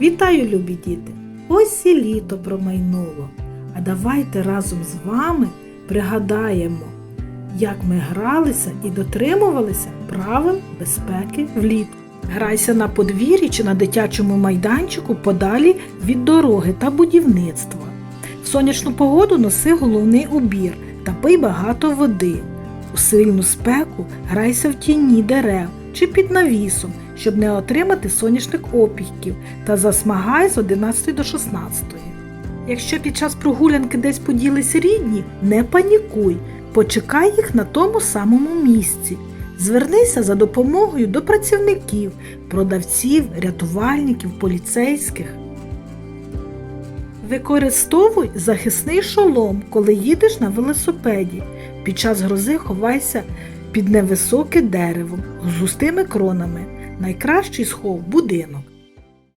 Вітаю, любі діти! Ось і літо промайнуло. А давайте разом з вами пригадаємо, як ми гралися і дотримувалися правил безпеки влітку. Грайся на подвір'ї чи на дитячому майданчику подалі від дороги та будівництва. В сонячну погоду носи головний убір та пий багато води. У сильну спеку грайся в тіні дерев чи під навісом, щоб не отримати сонячних опіків та засмагай з 11 до 16. Якщо під час прогулянки десь поділись рідні, не панікуй, почекай їх на тому самому місці. Звернися за допомогою до працівників, продавців, рятувальників, поліцейських. Використовуй захисний шолом, коли їдеш на велосипеді. Під час грози ховайся під невисоке дерево з густими кронами. Найкращий схов будинок.